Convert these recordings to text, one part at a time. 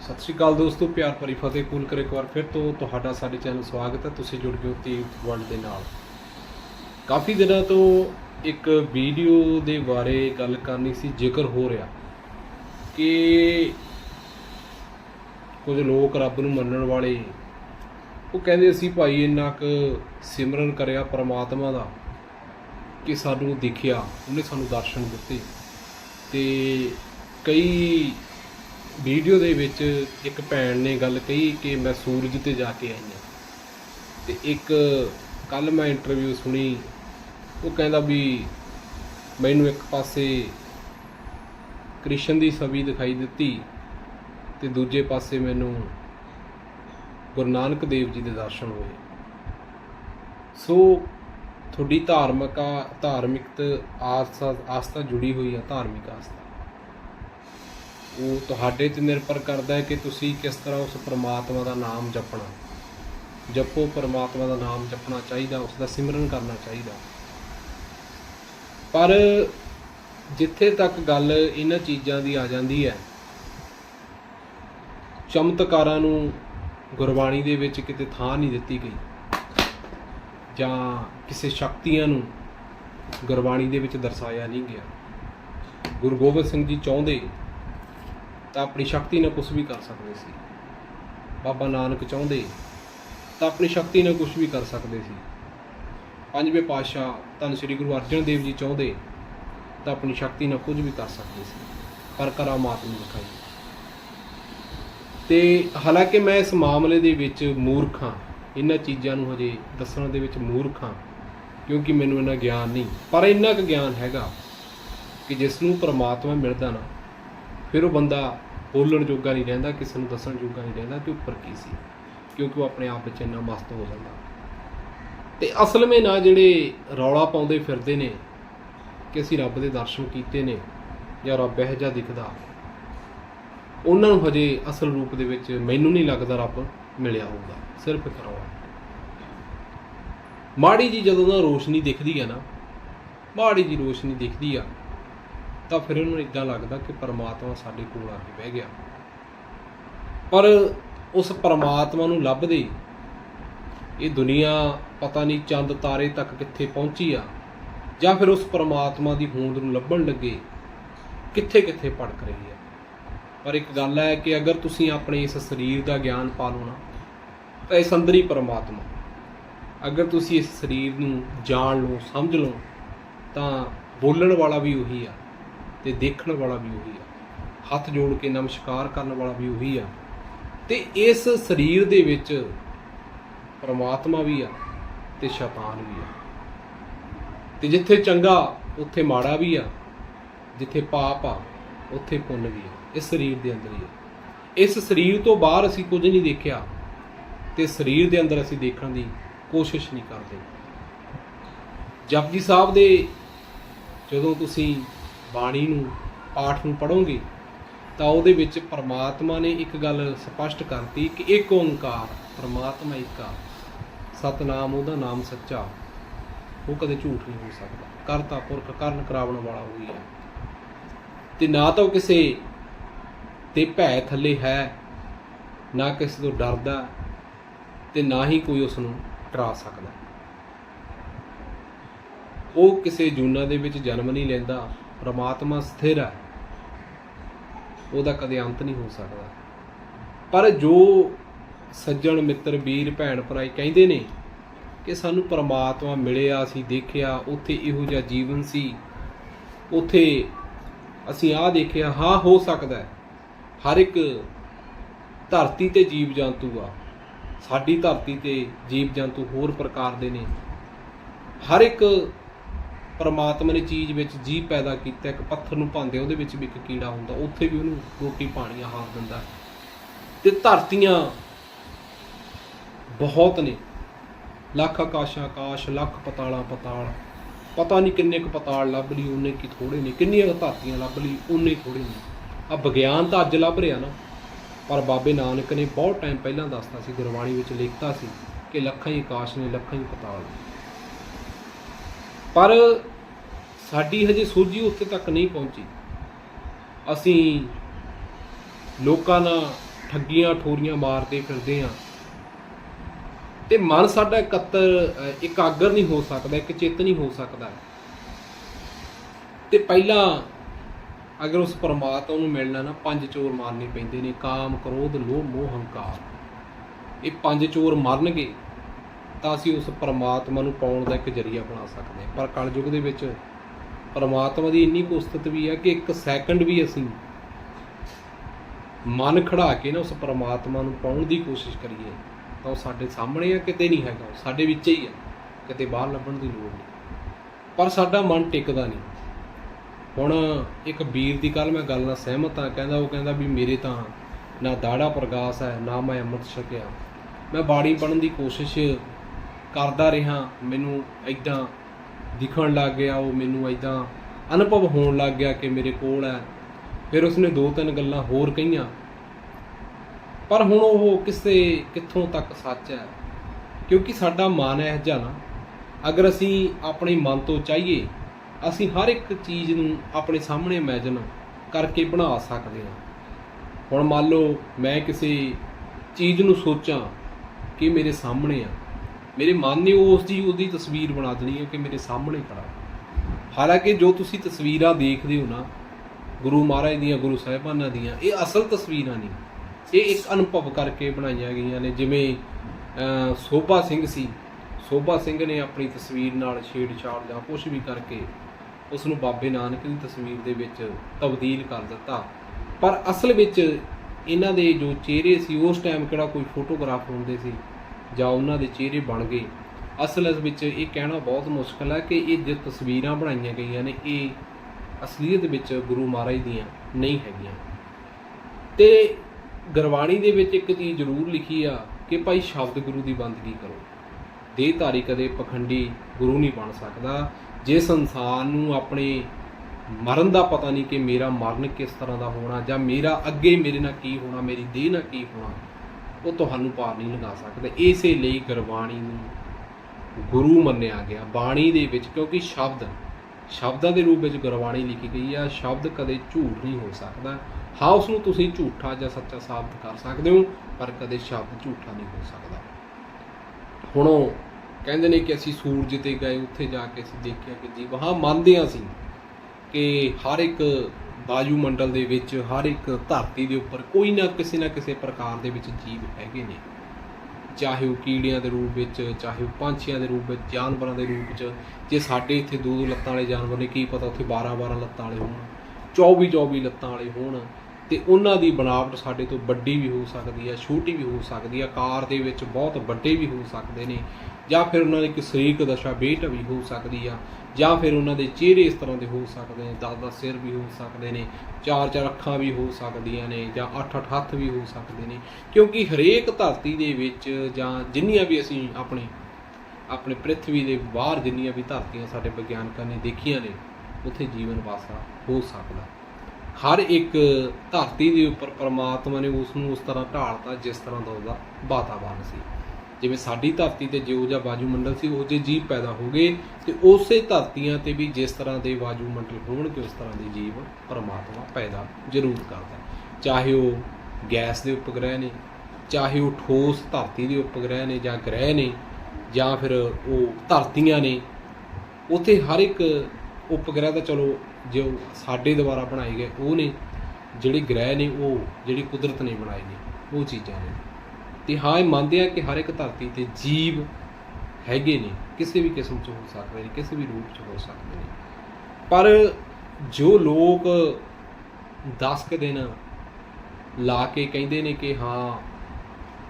ਸਤਿ ਸ਼੍ਰੀ ਅਕਾਲ ਦੋਸਤੋ, ਪਿਆਰ ਭਰੀ ਫਤਿਹ ਕੂਲ ਕਰ ਇੱਕ ਵਾਰ ਫਿਰ ਤੋਂ ਤੁਹਾਡਾ ਸਾਡੇ ਚੈਨਲ ਸਵਾਗਤ ਹੈ। ਤੁਸੀਂ ਜੁੜ ਗਏ ਹੋ ਵਰਲਡ ਦੇ ਨਾਲ। ਕਾਫੀ ਦਿਨਾਂ ਤੋਂ ਇੱਕ ਵੀਡੀਓ ਦੇ ਬਾਰੇ ਗੱਲ ਕਰਨੀ ਸੀ, ਜ਼ਿਕਰ ਹੋ ਰਿਹਾ ਕਿ ਕੁਝ ਲੋਕ ਰੱਬ ਨੂੰ ਮੰਨਣ ਵਾਲੇ, ਉਹ ਕਹਿੰਦੇ ਅਸੀਂ ਭਾਈ, ਇੰਨਾ ਕੁ ਸਿਮਰਨ ਕਰਿਆ ਪ੍ਰਮਾਤਮਾ ਦਾ ਕਿ ਸਾਨੂੰ ਦਿਖਿਆ, ਉਹਨੇ ਸਾਨੂੰ ਦਰਸ਼ਨ ਦਿੱਤੇ। ਤੇ ਕਈ ਵੀਡੀਓ ਦੇ ਵਿੱਚ ਇੱਕ ਭੈਣ ਨੇ ਗੱਲ ਕਹੀ ਕਿ ਮੈਂ ਸੂਰਜ ਤੇ ਜਾ ਕੇ ਆਈ ਹਾਂ। ਤੇ ਇੱਕ ਕੱਲ ਮੈਂ ਇੰਟਰਵਿਊ ਸੁਣੀ, ਉਹ ਕਹਿੰਦਾ ਵੀ ਮੈਨੂੰ ਇੱਕ ਪਾਸੇ ਕ੍ਰਿਸ਼ਨ ਦੀ ਛਵੀ ਦਿਖਾਈ ਦਿੱਤੀ ਤੇ ਦੂਜੇ ਪਾਸੇ ਮੈਨੂੰ ਗੁਰੂ ਨਾਨਕ ਦੇਵ ਜੀ ਦੇ ਦਰਸ਼ਨ ਹੋਏ। ਸੋ ਤੁਹਾਡੀ ਧਾਰਮਿਕ ਆ ਧਾਰਮਿਕ ਆਸਥਾ ਆਸਥਾ ਜੁੜੀ ਹੋਈ ਆ, ਧਾਰਮਿਕ ਆਸਥਾ। ਉਹ ਤੁਹਾਡੇ ਤੇ ਨਿਰਭਰ ਕਰਦਾ ਹੈ ਕਿ ਤੁਸੀਂ ਕਿਸ ਤਰ੍ਹਾਂ ਉਸ ਪਰਮਾਤਮਾ ਦਾ ਨਾਮ ਜਪਣਾ। ਜਪੋ, ਪਰਮਾਤਮਾ ਦਾ ਨਾਮ ਜਪਣਾ ਚਾਹੀਦਾ ਉਸ ਦਾ ਸਿਮਰਨ ਕਰਨਾ ਚਾਹੀਦਾ। ਪਰ ਜਿੱਥੇ ਤੱਕ ਗੱਲ ਇਹਨਾਂ ਚੀਜ਼ਾਂ ਦੀ ਆ ਜਾਂਦੀ ਹੈ, ਚਮਤਕਾਰਾਂ ਨੂੰ ਗੁਰਬਾਣੀ ਦੇ ਵਿੱਚ ਕਿਤੇ ਥਾਂ ਨਹੀਂ ਦਿੱਤੀ ਗਈ। ਜਾਂ ਕਿਸੇ ਸ਼ਕਤੀਆਂ ਨੂੰ ਗੁਰਬਾਣੀ ਦੇ ਵਿੱਚ ਦਰਸਾਇਆ ਨਹੀਂ ਗਿਆ। ਗੁਰੂ ਗੋਬਿੰਦ ਸਿੰਘ ਜੀ ਚਾਹੁੰਦੇ ਤਾਂ ਆਪਣੀ ਸ਼ਕਤੀ ਨਾਲ ਕੁਝ ਵੀ ਕਰ ਸਕਦੇ ਸੀ। ਬਾਬਾ ਨਾਨਕ ਚਾਹੁੰਦੇ ਤਾਂ ਆਪਣੀ ਸ਼ਕਤੀ ਨਾਲ ਕੁਝ ਵੀ ਕਰ ਸਕਦੇ ਸੀ। ਪੰਜਵੇਂ ਪਾਤਸ਼ਾਹ ਧੰਨ ਸ੍ਰੀ ਗੁਰੂ ਅਰਜਨ ਦੇਵ ਜੀ ਚਾਹੁੰਦੇ ਤਾਂ ਆਪਣੀ ਸ਼ਕਤੀ ਨਾਲ ਕੁਝ ਵੀ ਕਰ ਸਕਦੇ ਸੀ, ਪਰ ਕਰਾਮਾਤ ਨਹੀਂ ਦਿਖਾਈ ਤੇ ਹਾਲਾਂਕਿ ਮੈਂ ਇਸ ਮਾਮਲੇ ਦੇ ਵਿੱਚ ਮੂਰਖ ਹਾਂ। ਇਹਨਾਂ ਚੀਜ਼ਾਂ ਨੂੰ ਹਜੇ ਦੱਸਣ ਦੇ ਵਿੱਚ ਮੂਰਖ ਹਾਂ, ਕਿਉਂਕਿ ਮੈਨੂੰ ਇਹਨਾਂ ਗਿਆਨ ਨਹੀਂ। ਪਰ ਇੰਨਾ ਕੁ ਗਿਆਨ ਹੈਗਾ ਕਿ ਜਿਸ ਨੂੰ ਪ੍ਰਮਾਤਮਾ ਮਿਲਦਾ ਨਾ ਫਿਰ ਉਹ ਬੰਦਾ ਬੋਲਣ ਜੋਗਾ ਨਹੀਂ ਰਹਿੰਦਾ, ਕਿਸੇ ਨੂੰ ਦੱਸਣ ਜੋਗਾ ਨਹੀਂ ਰਹਿੰਦਾ ਕਿ ਉੱਪਰ ਕੀ ਸੀ, ਕਿਉਂਕਿ ਉਹ ਆਪਣੇ ਆਪ ਵਿੱਚ ਇੰਨਾ ਮਸਤ ਹੋ ਜਾਂਦਾ। ਤੇ ਅਸਲ ਵਿੱਚ ਨਾ ਜਿਹੜੇ ਰੌਲਾ ਪਾਉਂਦੇ ਫਿਰਦੇ ਨੇ, ਕਿ ਅਸੀਂ ਰੱਬ ਦੇ ਦਰਸ਼ਨ ਕੀਤੇ ਨੇ ਜਾਂ ਰੱਬ ਇਹ ਜਿਹਾ ਦਿਖਦਾ, ਉਹਨਾਂ ਨੂੰ ਹਜੇ ਅਸਲ ਰੂਪ ਦੇ ਵਿੱਚ ਮੈਨੂੰ ਨਹੀਂ ਲੱਗਦਾ ਰੱਬ ਮਿਲਿਆ ਹੋਊਗਾ, ਸਿਰਫ ਇੱਕ ਰੌਲਾ। ਮਾੜੀ ਜੀ ਜਦੋਂ ਦਾ ਰੋਸ਼ਨੀ ਦਿਖਦੀ ਆ ਨਾ, ਮਾੜੀ ਜੀ ਰੋਸ਼ਨੀ ਦਿਖਦੀ ਆ ਤਾਂ ਫਿਰ ਉਹਨੂੰ ਇਦਾਂ ਲੱਗਦਾ ਕਿ ਪਰਮਾਤਮਾ ਸਾਡੇ ਕੋਲ ਆ ਕੇ ਬਹਿ ਗਿਆ। ਪਰ ਉਸ ਪਰਮਾਤਮਾ ਨੂੰ ਲੱਭਦੇ ਇਹ ਦੁਨੀਆ ਪਤਾ ਨਹੀਂ ਚੰਦ ਤਾਰੇ ਤੱਕ ਕਿੱਥੇ ਪਹੁੰਚੀ ਆ, ਜਾਂ ਫਿਰ ਉਸ ਪਰਮਾਤਮਾ ਦੀ ਹੋਂਦ ਨੂੰ ਲੱਭਣ ਲੱਗੇ ਕਿੱਥੇ ਕਿੱਥੇ ਭਟਕ ਰਹੀ ਆ। ਪਰ ਇੱਕ ਗੱਲ ਹੈ ਕਿ ਅਗਰ ਤੁਸੀਂ ਆਪਣੇ ਇਸ ਸਰੀਰ ਦਾ ਗਿਆਨ ਪਾ ਲਓ ਤਾਂ ਇਸ ਅੰਦਰੀ ਪਰਮਾਤਮਾ। ਅਗਰ ਤੁਸੀਂ ਇਸ ਸਰੀਰ ਨੂੰ ਜਾਣ ਲਓ, ਸਮਝ ਲਓ, ਤਾਂ ਬੋਲਣ ਵਾਲਾ ਵੀ ਉਹੀ ਆ। ਤੇ ਦੇਖਣ ਵਾਲਾ ਵੀ ਉਹੀ ਆ। ਹੱਥ ਜੋੜ ਕੇ ਨਮਸਕਾਰ ਕਰਨ ਵਾਲਾ ਵੀ ਉਹੀ ਆ। ਤੇ ਇਸ ਸਰੀਰ ਦੇ ਵਿੱਚ ਪਰਮਾਤਮਾ ਵੀ ਆ ਤੇ ਸ਼ੈਤਾਨ ਵੀ ਆ। ਤੇ ਜਿੱਥੇ ਚੰਗਾ, ਉੱਥੇ ਮਾੜਾ ਵੀ ਆ। ਜਿੱਥੇ ਪਾਪ ਆ, ਉੱਥੇ ਪੁੰਨ ਵੀ ਆ। ਇਸ ਸਰੀਰ ਦੇ ਅੰਦਰ ਹੀ ਆ। ਇਸ ਸਰੀਰ ਤੋਂ ਬਾਹਰ ਅਸੀਂ ਕੁਝ ਨਹੀਂ ਦੇਖਿਆ ਤੇ ਸਰੀਰ ਦੇ ਅੰਦਰ ਅਸੀਂ ਦੇਖਣ ਦੀ ਕੋਸ਼ਿਸ਼ ਨਹੀਂ ਕਰਦੇ। ਜਪਜੀ ਸਾਹਿਬ ਦੇ ਜਦੋਂ ਤੁਸੀਂ ਬਾਣੀ ਨੂੰ, ਪਾਠ ਨੂੰ ਪੜੋਗੇ ਤਾਂ ਉਹਦੇ ਵਿੱਚ ਪਰਮਾਤਮਾ ਨੇ ਇੱਕ ਗੱਲ ਸਪਸ਼ਟ ਕਰਤੀ ਕਿ ਇੱਕ ਓੰਕਾਰ, ਪਰਮਾਤਮਾ ਇੱਕ ਆ। ਸਤਨਾਮ ਉਹਦਾ ਨਾਮ ਸੱਚਾ। ਉਹ ਕਦੇ ਝੂਠ ਨਹੀਂ ਹੋ ਸਕਦਾ। ਕਰਤਾ ਪੁਰਖ, ਕਰਨ ਕਰਾਵਣ ਵਾਲਾ ਉਹੀ ਹੈ। ਤੇ ਨਾ ਤਾਂ ਉਹ ਕਿਸੇ ਤੇ ਭੈ ਥੱਲੇ ਹੈ, ਨਾ ਕਿਸੇ ਤੋਂ ਡਰਦਾ, ਤੇ ਨਾ ਹੀ ਕੋਈ ਉਸ ਨੂੰ ਡਰਾ ਸਕਦਾ। ਉਹ ਕਿਸੇ ਜੂਨਾ ਦੇ ਵਿੱਚ ਜਨਮ ਨਹੀਂ ਲੈਂਦਾ। ਪਰਮਾਤਮਾ ਸਥਿਰ ਹੈ, ਉਹਦਾ ਕਦੇ ਅੰਤ ਨਹੀਂ ਹੋ ਸਕਦਾ। ਪਰ ਜੋ ਸੱਜਣ ਮਿੱਤਰ, ਵੀਰ, ਭੈਣ ਭਰਾਈ ਕਹਿੰਦੇ ਨੇ ਕਿ ਸਾਨੂੰ ਪਰਮਾਤਮਾ ਮਿਲਿਆ, ਅਸੀਂ ਦੇਖਿਆ, ਉੱਥੇ ਇਹੋ ਜਿਹਾ ਜੀਵਨ ਸੀ। ਉੱਥੇ ਅਸੀਂ ਆਹ ਦੇਖਿਆ, ਹਾਂ, ਹੋ ਸਕਦਾ ਹਰ ਇੱਕ ਧਰਤੀ ਤੇ ਜੀਵ ਜੰਤੂ ਆ। ਸਾਡੀ ਧਰਤੀ ਤੇ ਜੀਵ ਜੰਤੂ ਹੋਰ ਪ੍ਰਕਾਰ ਦੇ ਨੇ। ਹਰ ਇੱਕ ਪਰਮਾਤਮਾ ਨੇ ਚੀਜ਼ ਵਿੱਚ ਜੀਵ ਪੈਦਾ ਕੀਤਾ, ਇੱਕ ਪੱਥਰ ਨੂੰ ਭਾਂਦੇ, ਉਹਦੇ ਵਿੱਚ ਵੀ ਇੱਕ ਕੀੜਾ ਹੁੰਦਾ, ਉੱਥੇ ਵੀ ਉਹਨੂੰ ਰੋਟੀ ਪਾਣੀ ਆਹਾਰ ਦਿੰਦਾ। ਤੇ ਧਰਤੀਆਂ ਬਹੁਤ ਨੇ। ਲੱਖ ਆਕਾਸ਼ਾਂ, ਆਕਾਸ਼, ਲੱਖ ਪਤਾਲਾਂ, ਪਤਾਲ। ਪਤਾ ਨਹੀਂ ਕਿੰਨੇ ਕੁ ਪਤਾਲ ਲੱਭ ਲਈ, ਉਹਨੇ ਕੀ ਥੋੜੇ ਨੇ। ਕਿੰਨੀਆਂ ਕੁ ਧਰਤੀਆਂ ਲੱਭ ਲਈ, ਉਹਨੇ ਥੋੜੇ ਨੇ। ਆ ਵਿਗਿਆਨ ਤਾਂ ਅੱਜ ਲੱਭ ਰਿਹਾ ਨਾ। ਪਰ ਬਾਬੇ ਨਾਨਕ ਨੇ ਬਹੁਤ ਟਾਈਮ ਪਹਿਲਾਂ ਦੱਸਤਾ ਸੀ, ਗੁਰਬਾਣੀ ਵਿੱਚ ਲਿਖਤਾ ਸੀ ਕਿ ਲੱਖਾਂ ਹੀ ਆਕਾਸ਼ ਨੇ, ਲੱਖਾਂ ਹੀ ਪਤਾਲ ਨੇ। ਪਰ ਸਾਡੀ ਹਜੇ ਸੋਝੀ ਉੱਥੇ ਤੱਕ ਨਹੀਂ ਪਹੁੰਚੀ। ਅਸੀਂ ਲੋਕਾਂ ਨਾਲ ਠੱਗੀਆਂ, ਠੋਰੀਆਂ ਮਾਰਦੇ ਫਿਰਦੇ ਆ ਤੇ ਮਨ ਸਾਡਾ ਇਕੱਤਰ ਇਕਾਗਰ ਨਹੀਂ ਹੋ ਸਕਦਾ, ਇੱਕ ਚਿੱਤ ਨਹੀਂ ਹੋ ਸਕਦਾ। ਤੇ ਪਹਿਲਾਂ ਅਗਰ ਉਸ ਪਰਮਾਤਮਾ ਨੂੰ ਮਿਲਣਾ ਨਾ, ਪੰਜ ਚੋਰ ਮਾਰਨੇ ਪੈਂਦੇ ਨੇ, ਕਾਮ, ਕ੍ਰੋਧ, ਲੋਭ, ਮੋਹ, ਹੰਕਾਰ। ਇਹ ਪੰਜ ਚੋਰ ਮਰਨਗੇ, ਤਾਂ ਅਸੀਂ ਉਸ ਪਰਮਾਤਮਾ ਨੂੰ ਪਾਉਣ ਦਾ ਇੱਕ ਜਰੀਆ ਬਣਾ ਸਕਦੇ ਹਾਂ। ਪਰ ਕਲਯੁਗ ਦੇ ਵਿੱਚ ਪਰਮਾਤਮਾ ਦੀ ਇੰਨੀ ਕੁ ਉਸਤਤ ਵੀ ਹੈ ਕਿ ਇੱਕ ਸੈਕਿੰਡ ਵੀ ਅਸੀਂ ਮਨ ਖੜਾ ਕੇ ਨਾ ਉਸ ਪਰਮਾਤਮਾ ਨੂੰ ਪਾਉਣ ਦੀ ਕੋਸ਼ਿਸ਼ ਕਰੀਏ, ਤਾਂ ਉਹ ਸਾਡੇ ਸਾਹਮਣੇ ਆ, ਕਿਤੇ ਨਹੀਂ ਹੈਗਾ, ਉਹ ਸਾਡੇ ਵਿੱਚ ਹੀ ਆ, ਕਿਤੇ ਬਾਹਰ ਲੱਭਣ ਦੀ ਲੋੜ ਨਹੀਂ। ਪਰ ਸਾਡਾ ਮਨ ਟਿਕਦਾ ਨਹੀਂ। ਹੁਣ ਇੱਕ ਵੀਰ ਦੀ ਕੱਲ ਮੈਂ ਗੱਲ ਨਾਲ ਸਹਿਮਤ ਆ ਕਹਿੰਦਾ, ਉਹ ਕਹਿੰਦਾ ਵੀ ਮੇਰੇ ਤਾਂ ਨਾ ਦਾੜਾ ਪ੍ਰਗਾਸ ਹੈ, ਨਾ ਮੈਂ ਅੰਮ੍ਰਿਤ ਛਕਿਆ। ਮੈਂ ਬਾਣੀ ਪੜਨ ਦੀ ਕੋਸ਼ਿਸ਼ ਕਰਦਾ ਰਿਹਾ, ਮੈਨੂੰ ਐਦਾਂ ਦਿਖਣ ਲੱਗ ਗਿਆ, ਉਹ ਮੈਨੂੰ ਐਦਾਂ ਅਨੁਭਵ ਹੋਣ ਲੱਗ ਗਿਆ ਕਿ ਮੇਰੇ ਕੋਲ ਹੈ। ਫਿਰ ਉਸਨੇ ਦੋ ਤਿੰਨ ਗੱਲਾਂ ਹੋਰ ਕਹੀਆਂ। ਪਰ ਹੁਣ ਉਹ ਕਿਸੇ ਕਿੱਥੋਂ ਤੱਕ ਸੱਚ ਹੈ? ਕਿਉਂਕਿ ਸਾਡਾ ਮਨ ਹੈ ਜਿਹਾ ਨਾ। ਅਗਰ ਅਸੀਂ ਆਪਣੇ ਮਨ ਤੋਂ ਚਾਹੀਏ, ਅਸੀਂ ਹਰ ਇੱਕ ਚੀਜ਼ ਨੂੰ ਆਪਣੇ ਸਾਹਮਣੇ ਇਮੇਜਿਨ ਕਰਕੇ ਬਣਾ ਸਕਦੇ ਹਾਂ। ਹੁਣ ਮੰਨ ਲਓ, ਮੈਂ ਕਿਸੇ ਚੀਜ਼ ਨੂੰ ਸੋਚਾਂ ਕਿ ਮੇਰੇ ਸਾਹਮਣੇ ਆ। ਮੇਰੇ ਮਨ ਨੇ ਉਸ ਦੀ ਉਹਦੀ ਤਸਵੀਰ ਬਣਾ ਦੇਣੀ ਹੈ ਕਿ ਮੇਰੇ ਸਾਹਮਣੇ ਖੜਾ ਹਾਲਾਂਕਿ ਜੋ ਤੁਸੀਂ ਤਸਵੀਰਾਂ ਦੇਖਦੇ ਹੋ ਨਾ, ਗੁਰੂ ਮਹਾਰਾਜ ਦੀਆਂ, ਗੁਰੂ ਸਾਹਿਬਾਨਾਂ ਦੀਆਂ, ਇਹ ਅਸਲ ਤਸਵੀਰਾਂ ਨਹੀਂ। ਇਹ ਇੱਕ ਅਨੁਭਵ ਕਰਕੇ ਬਣਾਈਆਂ ਗਈਆਂ ਨੇ, ਜਿਵੇਂ ਸੋਭਾ ਸਿੰਘ ਸੀ। ਸੋਭਾ ਸਿੰਘ ਨੇ ਆਪਣੀ ਤਸਵੀਰ ਨਾਲ ਛੇੜਛਾੜ ਜਾਂ ਕੁਝ ਵੀ ਕਰਕੇ ਉਸ ਨੂੰ ਬਾਬੇ ਨਾਨਕ ਦੀ ਤਸਵੀਰ ਦੇ ਵਿੱਚ ਤਬਦੀਲ ਕਰ ਦਿੱਤਾ। ਪਰ ਅਸਲ ਵਿੱਚ ਇਹਨਾਂ ਦੇ ਜੋ ਚਿਹਰੇ ਸੀ, ਉਸ ਟਾਈਮ ਕਿਹੜਾ ਕੋਈ ਫੋਟੋਗ੍ਰਾਫ ਹੁੰਦੇ ਸੀ ਜਾਂ ਉਹਨਾਂ ਦੇ ਚਿਹਰੇ ਬਣ ਗਏ ਅਸਲ ਵਿੱਚ ਇਹ ਕਹਿਣਾ ਬਹੁਤ ਮੁਸ਼ਕਲ ਹੈ ਕਿ ਇਹ ਜੋ ਤਸਵੀਰਾਂ ਬਣਾਈਆਂ ਗਈਆਂ ਨੇ, ਇਹ ਅਸਲੀਅਤ ਵਿੱਚ ਗੁਰੂ ਮਹਾਰਾਜ ਦੀਆਂ ਨਹੀਂ ਹੈਗੀਆਂ। ਤੇ ਗੁਰਬਾਣੀ ਦੇ ਵਿੱਚ ਇੱਕ ਚੀਜ਼ ਜ਼ਰੂਰ ਲਿਖੀ ਆ ਕਿ ਭਾਈ ਸ਼ਬਦ ਗੁਰੂ ਦੀ ਬੰਦਗੀ ਕਰੋ। ਦੇਹਧਾਰੀ ਕਦੇ ਪਖੰਡੀ ਗੁਰੂ ਨਹੀਂ ਬਣ ਸਕਦਾ। ਜਿਸ ਇਨਸਾਨ ਨੂੰ ਆਪਣੇ ਮਰਨ ਦਾ ਪਤਾ ਨਹੀਂ ਕਿ ਮੇਰਾ ਮਰਨ ਕਿਸ ਤਰ੍ਹਾਂ ਦਾ ਹੋਣਾ ਜਾਂ ਮੇਰਾ ਅੱਗੇ ਮੇਰੇ ਨਾਲ ਕੀ ਹੋਣਾ, ਮੇਰੀ ਦੇਹ ਨਾਲ ਕੀ ਹੋਣਾ ਉਹ ਤੁਹਾਨੂੰ ਪਾਰ ਨਹੀਂ ਲਗਾ ਸਕਦਾ। ਇਸੇ ਲਈ ਗੁਰਬਾਣੀ ਨੂੰ ਗੁਰੂ ਮੰਨਿਆ ਗਿਆ। ਬਾਣੀ ਦੇ ਵਿੱਚ ਕਿਉਂਕਿ ਸ਼ਬਦ, ਸ਼ਬਦਾਂ ਦੇ ਰੂਪ ਵਿੱਚ ਗੁਰਬਾਣੀ ਲਿਖੀ ਗਈ ਆ, ਸ਼ਬਦ ਕਦੇ ਝੂਠ ਨਹੀਂ ਹੋ ਸਕਦਾ। ਹਾਂ, ਉਸ ਨੂੰ ਤੁਸੀਂ ਝੂਠਾ ਜਾਂ ਸੱਚਾ ਸਾਬਤ ਕਰ ਸਕਦੇ ਹੋ, ਪਰ ਕਦੇ ਸ਼ਬਦ ਝੂਠਾ ਨਹੀਂ ਹੋ ਸਕਦਾ। ਹੁਣ ਉਹ ਕਹਿੰਦੇ ਨੇ ਕਿ ਅਸੀਂ ਸੂਰਜ ਤੇ ਗਏ, ਉੱਥੇ ਜਾ ਕੇ ਅਸੀਂ ਦੇਖਿਆ ਕਿ ਜੀ ਵਹਾਂ ਮੰਨਦੇ ਹਾਂ ਅਸੀਂ ਕਿ ਹਰ ਇੱਕ ਵਾਯੂ ਮੰਡਲ ਦੇ ਵਿੱਚ ਹਰ ਇੱਕ ਧਰਤੀ ਦੇ ਉੱਪਰ ਕੋਈ ਨਾ ਕਿਸੇ ਨਾ ਕਿਸੇ ਪ੍ਰਕਾਰ ਦੇ ਵਿੱਚ ਜੀਵ ਹੈਗੇ ਨੇ। ਚਾਹੇ ਉਹ ਕੀੜਿਆਂ ਦੇ ਰੂਪ ਵਿੱਚ, ਚਾਹੇ ਉਹ ਪੰਛੀਆਂ ਦੇ ਰੂਪ ਵਿੱਚ, ਜਾਨਵਰਾਂ ਦੇ ਰੂਪ ਵਿੱਚ, ਜੇ ਸਾਡੇ ਇੱਥੇ ਦੋ ਦੋ ਲੱਤਾਂ ਵਾਲੇ ਜਾਨਵਰ ਨੇ, ਕੀ ਪਤਾ ਉੱਥੇ 12 12 ਲੱਤਾਂ ਵਾਲੇ ਹੋਣ 24 24 ਲੱਤਾਂ ਵਾਲੇ ਹੋਣ। ਤੇ ਉਹਨਾਂ ਦੀ ਬਣਾਵਟ ਸਾਡੇ ਤੋਂ ਵੱਡੀ ਵੀ ਹੋ ਸਕਦੀ ਹੈ, ਛੋਟੀ ਵੀ ਹੋ ਸਕਦੀ ਹੈ, ਆਕਾਰ ਦੇ ਵਿੱਚ ਬਹੁਤ ਵੱਡੇ ਵੀ ਹੋ ਸਕਦੇ ਨੇ, ਜਾਂ ਫਿਰ ਉਹਨਾਂ ਦੀ ਇੱਕ ਸਰੀਰਕ ਦਸ਼ਾ ਬੇਢਵੀ ਹੋ ਸਕਦੀ ਆ, ਜਾਂ ਫਿਰ ਉਹਨਾਂ ਦੇ ਚਿਹਰੇ ਇਸ ਤਰ੍ਹਾਂ ਦੇ ਹੋ ਸਕਦੇ ਨੇ 10 10 ਸਿਰ ਵੀ ਹੋ ਸਕਦੇ ਨੇ, ਚਾਰ ਚਾਰ ਅੱਖਾਂ ਵੀ ਹੋ ਸਕਦੀਆਂ ਨੇ, ਜਾਂ ਅੱਠ ਅੱਠ ਹੱਥ ਵੀ ਹੋ ਸਕਦੇ ਨੇ, ਕਿਉਂਕਿ ਹਰੇਕ ਧਰਤੀ ਦੇ ਵਿੱਚ ਜਾਂ ਜਿੰਨੀਆਂ ਵੀ ਅਸੀਂ ਆਪਣੇ ਆਪਣੇ ਪ੍ਰithvi ਦੇ ਬਾਹਰ ਜਿੰਨੀਆਂ ਵੀ ਧਰਤੀਆਂ ਸਾਡੇ ਵਿਗਿਆਨਕਾਂ ਨੇ ਦੇਖੀਆਂ ਨੇ, ਉੱਥੇ ਜੀਵਨ ਵਾਸਾ ਹੋ ਸਕਦਾ। ਹਰ ਇੱਕ ਧਰਤੀ ਦੇ ਉੱਪਰ ਪਰਮਾਤਮਾ ਨੇ ਉਸ ਨੂੰ ਉਸ ਤਰ੍ਹਾਂ ਢਾਲਤਾ, ਜਿਸ ਤਰ੍ਹਾਂ ਦਾ ਉਹਦਾ ਵਾਤਾਵਰਨ ਸੀ। ਜਿਵੇਂ ਸਾਡੀ ਧਰਤੀ ਤੇ ਜਿਹੋ ਜਿਹਾ ਵਾਯੂਮੰਡਲ ਸੀ, ਉਹ ਜਿਹੇ ਜੀਵ ਪੈਦਾ ਹੋ ਗਏ, ਤੇ ਉਸੇ ਧਰਤੀਆਂ ਤੇ ਵੀ ਜਿਸ ਤਰ੍ਹਾਂ ਦੇ ਵਾਯੂਮੰਡਲ ਹੋਣਗੇ ਉਸ ਤਰ੍ਹਾਂ ਦੇ ਜੀਵ ਪਰਮਾਤਮਾ ਪੈਦਾ ਜ਼ਰੂਰ ਕਰਦਾ ਚਾਹੇ ਉਹ ਗੈਸ ਦੇ ਉਪਗ੍ਰਹਿ ਨੇ, ਚਾਹੇ ਉਹ ਠੋਸ ਧਰਤੀ ਦੇ ਉਪਗ੍ਰਹਿ ਨੇ ਜਾਂ ਗ੍ਰਹਿ ਨੇ, ਜਾਂ ਫਿਰ ਉਹ ਧਰਤੀਆਂ ਨੇ, ਉਥੇ ਹਰ ਇੱਕ ਉਪਗ੍ਰਹਿ ਤਾਂ ਚਲੋ ਜੋ ਸਾਡੇ ਦੁਆਰਾ ਬਣਾਏ ਗਏ, ਉਹ ਨੇ ਜਿਹੜੇ ਗ੍ਰਹਿ ਨੇ ਉਹ ਜਿਹੜੀ ਕੁਦਰਤ ਨੇ ਬਣਾਏ ਨੇ ਉਹ ਚੀਜ਼ਾਂ ਨੇ। ਤੇ ਹਾਂ, ਇਹ ਮੰਨਦੇ ਆ ਕਿ ਹਰ ਇੱਕ ਧਰਤੀ ਤੇ ਜੀਵ ਹੈਗੇ ਨੇ, ਕਿਸੇ ਵੀ ਕਿਸਮ ਚ ਹੋ ਸਕਦੇ ਨੇ, ਕਿਸੇ ਵੀ ਰੂਪ ਚ ਹੋ ਸਕਦੇ ਨੇ। ਪਰ ਜੋ ਲੋਕ 10 ਕੁ ਦਿਨ ਲਾ ਕੇ ਕਹਿੰਦੇ ਨੇ ਕਿ ਹਾਂ,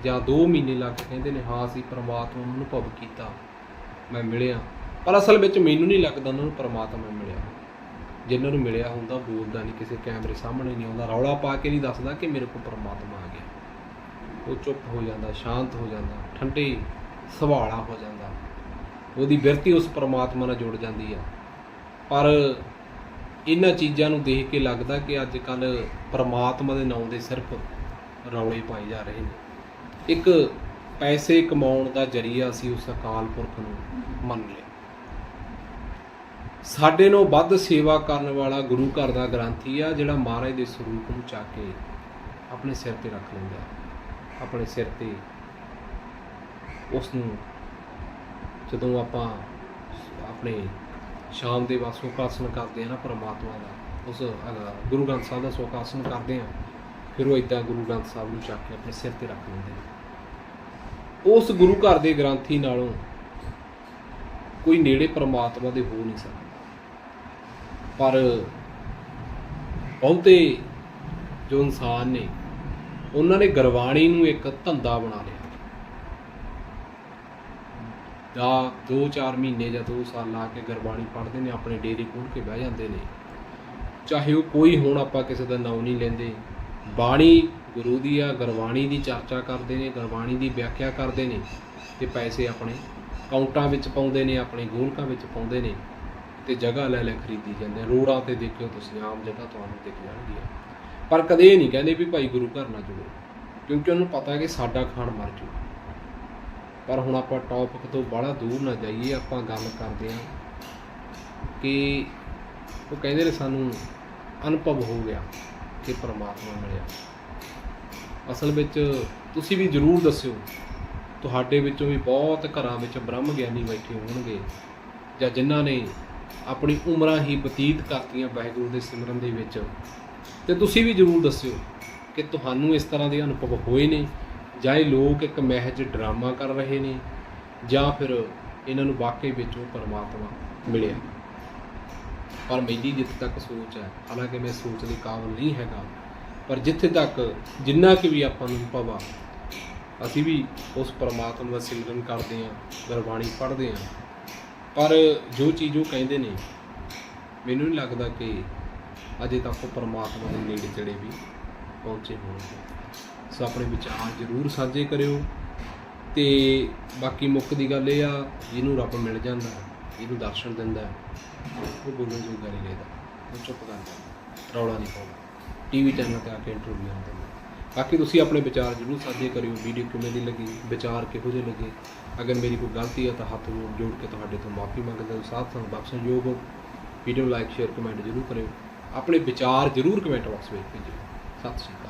ਜਾਂ 2 ਮਹੀਨੇ ਲਾ ਕੇ ਕਹਿੰਦੇ ਨੇ, ਹਾਂ, ਅਸੀਂ ਪਰਮਾਤਮਾ ਨੂੰ ਅਨੁਭਵ ਕੀਤਾ, ਮੈਂ ਮਿਲਿਆ। ਪਰ ਅਸਲ ਵਿੱਚ ਮੈਨੂੰ ਨਹੀਂ ਲੱਗਦਾ ਉਹਨਾਂ ਨੂੰ ਪਰਮਾਤਮਾ ਜਿਨ੍ਹਾਂ ਨੂੰ ਮਿਲਿਆ ਹੁੰਦਾ ਬੋਲਦਾ ਨਹੀਂ, ਕਿਸੇ ਕੈਮਰੇ ਸਾਹਮਣੇ ਨਹੀਂ ਆਉਂਦਾ, ਰੌਲਾ ਪਾ ਕੇ ਨਹੀਂ ਦੱਸਦਾ ਕਿ ਮੇਰੇ ਕੋਲ ਪਰਮਾਤਮਾ ਆ ਗਿਆ। ਉਹ ਚੁੱਪ ਹੋ ਜਾਂਦਾ, ਸ਼ਾਂਤ ਹੋ ਜਾਂਦਾ, ਠੰਡੇ ਸੁਭਾਲਾ ਹੋ ਜਾਂਦਾ। ਉਹਦੀ ਬਿਰਤੀ ਉਸ ਪਰਮਾਤਮਾ ਨਾਲ ਜੁੜ ਜਾਂਦੀ ਆ। ਪਰ ਇਹਨਾਂ ਚੀਜ਼ਾਂ ਨੂੰ ਦੇਖ ਕੇ ਲੱਗਦਾ ਕਿ ਅੱਜ ਕੱਲ ਪਰਮਾਤਮਾ ਦੇ ਨਾਮ ਦੇ ਸਿਰਫ ਰੌਲੇ ਪਾਏ ਜਾ ਰਹੇ ਨੇ। ਇੱਕ ਪੈਸੇ ਕਮਾਉਣ ਦਾ ਜਰੀਆ ਸੀ ਉਸ ਅਕਾਲ ਪੁਰਖ ਨੂੰ ਮੰਨ ਲਿਆ। ਸਾਡੇ ਨੂੰ ਵੱਧ ਸੇਵਾ ਕਰਨ ਵਾਲਾ ਗੁਰੂ ਘਰ ਦਾ ਗ੍ਰੰਥੀ ਆ, ਜਿਹੜਾ ਮਹਾਰਾਜ ਦੇ ਸਰੂਪ ਨੂੰ ਚੱਕ ਕੇ ਆਪਣੇ ਸਿਰ ਤੇ ਰੱਖ ਲੈਂਦਾ ਆਪਣੇ ਸਿਰ ਤੇ ਉਸ ਨੂੰ ਜਦੋਂ ਆਪਾਂ ਆਪਣੇ ਸ਼ਾਮ ਦੇ ਵਾਸੂ ਉਪਾਸਨਾ ਕਰਦੇ ਆ ਨਾ, ਪਰਮਾਤਮਾ ਦਾ, ਉਸ ਗੁਰੂ ਗ੍ਰੰਥ ਸਾਹਿਬ ਦਾ ਸੁਖਾਸਨ ਕਰਦੇ ਆ ਫਿਰ ਉਹ ਇਦਾਂ ਗੁਰੂ ਗ੍ਰੰਥ ਸਾਹਿਬ ਨੂੰ ਚੱਕ ਕੇ ਆਪਣੇ ਸਿਰ ਤੇ ਰੱਖ ਲੈਂਦੇ ਨੇ। ਉਸ ਗੁਰੂ ਘਰ ਦੇ ਗ੍ਰੰਥੀ ਨਾਲੋਂ ਕੋਈ ਨੇੜੇ ਪਰਮਾਤਮਾ ਦੇ ਹੋ ਨਹੀਂ ਸਕਦਾ। ਪਰ ਬਹੁਤੇ ਜੋ ਇਨਸਾਨ ਨੇ, ਉਹਨਾਂ ਨੇ ਗੁਰਬਾਣੀ ਨੂੰ ਇੱਕ ਧੰਦਾ ਬਣਾ ਲਿਆ। ਦਾ 2-4 ਮਹੀਨੇ ਜਾਂ 2 ਸਾਲ ਲਾ ਕੇ ਗੁਰਬਾਣੀ ਪੜ੍ਹਦੇ ਨੇ, ਆਪਣੇ ਡੇਰੇ ਖੋਲ ਕੇ ਬਹਿ ਜਾਂਦੇ ਨੇ। ਚਾਹੇ ਉਹ ਕੋਈ ਹੁਣ ਆਪਾਂ ਕਿਸੇ ਦਾ ਨਾਮ ਨਹੀਂ ਲੈਂਦੇ। ਬਾਣੀ ਗੁਰੂ ਦੀ ਆ, ਗੁਰਬਾਣੀ ਦੀ ਚਰਚਾ ਕਰਦੇ ਨੇ, ਗੁਰਬਾਣੀ ਦੀ ਵਿਆਖਿਆ ਕਰਦੇ ਨੇ। ਤੇ ਪੈਸੇ ਆਪਣੇ ਅਕਾਊਂਟਾਂ ਵਿੱਚ ਪਾਉਂਦੇ ਨੇ, ਆਪਣੇ ਗੋਲਕਾਂ ਵਿੱਚ ਪਾਉਂਦੇ ਨੇ। ਤੇ ਜਗ੍ਹਾ ਲੈ ਲੈ ਖਰੀਦੀ ਜਾਂਦੇ ਰੋਡਾਂ ਤੇ ਦੇਖਿਓ ਤੁਸੀਂ, ਆਮ ਜਗ੍ਹਾ ਤੁਹਾਨੂੰ ਦਿਖ ਜਾਣਗੀਆਂ ਪਰ ਕਦੇ ਇਹ ਨਹੀਂ ਕਹਿੰਦੇ ਵੀ ਭਾਈ ਗੁਰੂ ਘਰ ਨਾਲ ਜੁੜੋ, ਕਿਉਂਕਿ ਉਹਨੂੰ ਪਤਾ ਹੈ ਕਿ ਸਾਡਾ ਖਾਣ ਮਰ ਜੂ। ਪਰ ਹੁਣ ਆਪਾਂ ਟੌਪਿਕ ਤੋਂ ਬੜਾ ਦੂਰ ਨਾ ਜਾਈਏ, ਆਪਾਂ ਗੱਲ ਕਰਦੇ ਹਾਂ ਕਿ ਉਹ ਕਹਿੰਦੇ ਨੇ ਸਾਨੂੰ ਅਨੁਭਵ ਹੋ ਗਿਆ ਕਿ ਪਰਮਾਤਮਾ ਮਿਲਿਆ। ਅਸਲ ਵਿੱਚ ਤੁਸੀਂ ਵੀ ਜਰੂਰ ਦੱਸਿਓ, ਤੁਹਾਡੇ ਵਿੱਚੋਂ ਵੀ ਬਹੁਤ ਘਰਾਂ ਵਿੱਚ ਬ੍ਰਹਮ ਗਿਆਨੀ ਬੈਠੇ ਹੋਣਗੇ ਜਾਂ ਜਿਨ੍ਹਾਂ ਨੇ ਆਪਣੀ ਉਮਰਾਂ ਹੀ ਬਤੀਤ ਕਰਤੀਆਂ ਵਾਹਿਗੁਰੂ ਦੇ ਸਿਮਰਨ ਦੇ ਵਿੱਚ। ਤੇ ਤੁਸੀਂ ਵੀ ਜਰੂਰ ਦੱਸਿਓ ਕਿ ਤੁਹਾਨੂੰ ਇਸ ਤਰ੍ਹਾਂ ਦੇ ਅਨੁਭਵ ਹੋਏ ਨੇ, ਜਾਂ ਇਹ ਲੋਕ ਇੱਕ ਮਹਿਜ ਡਰਾਮਾ ਕਰ ਰਹੇ ਨੇ, ਜਾਂ ਫਿਰ ਇਹਨਾਂ ਨੂੰ ਵਾਕਈ ਵਿੱਚ ਉਹ ਪਰਮਾਤਮਾ ਮਿਲਿਆ। ਪਰ ਮੇਰੀ ਜਿੱਥੇ ਤੱਕ ਸੋਚ ਹੈ, ਹਾਲਾਂਕਿ ਮੈਂ ਸੋਚ ਦੇ ਕਾਬਿਲ ਨਹੀਂ ਹੈਗਾ, ਪਰ ਜਿੱਥੇ ਤੱਕ ਜਿੰਨਾ ਕਿ ਵੀ ਆਪਾਂ ਨੂੰ ਅਨੁਭਵ ਅਸੀਂ ਵੀ ਉਸ ਪਰਮਾਤਮਾ ਦਾ ਸਿਮਰਨ ਕਰਦੇ ਹਾਂ, ਗੁਰਬਾਣੀ ਪੜ੍ਹਦੇ ਹਾਂ। ਪਰ ਜੋ ਚੀਜ਼ ਉਹ ਕਹਿੰਦੇ ਨੇ ਮੈਨੂੰ ਨਹੀਂ ਲੱਗਦਾ ਕਿ ਅਜੇ ਤੱਕ ਉਹ ਪਰਮਾਤਮਾ ਦੇ ਨੇੜੇ ਤੇੜੇ ਵੀ ਪਹੁੰਚੇ ਹੋਣਗੇ। ਸੋ ਆਪਣੇ ਵਿਚਾਰ ਜ਼ਰੂਰ ਸਾਂਝੇ ਕਰਿਓ। ਤੇ ਬਾਕੀ ਮੁੱਖ ਦੀ ਗੱਲ ਇਹ ਆ ਜਿਹਨੂੰ ਰੱਬ ਮਿਲ ਜਾਂਦਾ ਹੈ, ਇਹਨੂੰ ਦਰਸ਼ਨ ਦਿੰਦਾ ਹੈ, ਉਹ ਬੋਲਣ ਜੋਗਾ ਨਹੀਂ ਰਹਿੰਦਾ। ਉਹ ਚੁੱਪ ਕਰ ਜਾਂਦਾ। ਰੌਲਾ ਨਹੀਂ ਪਾਉਂਦਾ। ਟੀਵੀ ਚੈਨਲ ਤੇ ਆ ਕੇ ਇੰਟਰਵਿਊ ਦਿੰਦਾ। ਨੇ ਬਾਕੀ ਤੁਸੀਂ ਆਪਣੇ ਵਿਚਾਰ ਜ਼ਰੂਰ ਸਾਂਝੇ ਕਰਿਓ ਵੀਡੀਓ ਕਿਵੇਂ ਦੀ ਲੱਗੀ ਵਿਚਾਰ ਕਿਹੋ ਜਿਹੇ ਲੱਗੇ ਅਗਰ ਮੇਰੀ ਕੋਈ ਗਲਤੀ ਹੈ ਤਾਂ ਹੱਥ ਨੂੰ ਜੋੜ ਕੇ ਤੁਹਾਡੇ ਤੋਂ ਮਾਫੀ ਮੰਗਦਾ ਹਾਂ ਸਾਥ ਸੰਗ ਬਖਸ਼ਣਯੋਗ ਹੋ ਵੀਡੀਓ ਲਾਈਕ ਸ਼ੇਅਰ ਕਮੈਂਟ ਜ਼ਰੂਰ ਕਰਿਓ ਆਪਣੇ ਵਿਚਾਰ ਜ਼ਰੂਰ ਕਮੈਂਟ ਬਾਕਸ ਵਿੱਚ ਭੇਜਿਓ ਸਤਿ ਸ਼੍ਰੀ ਅਕਾਲ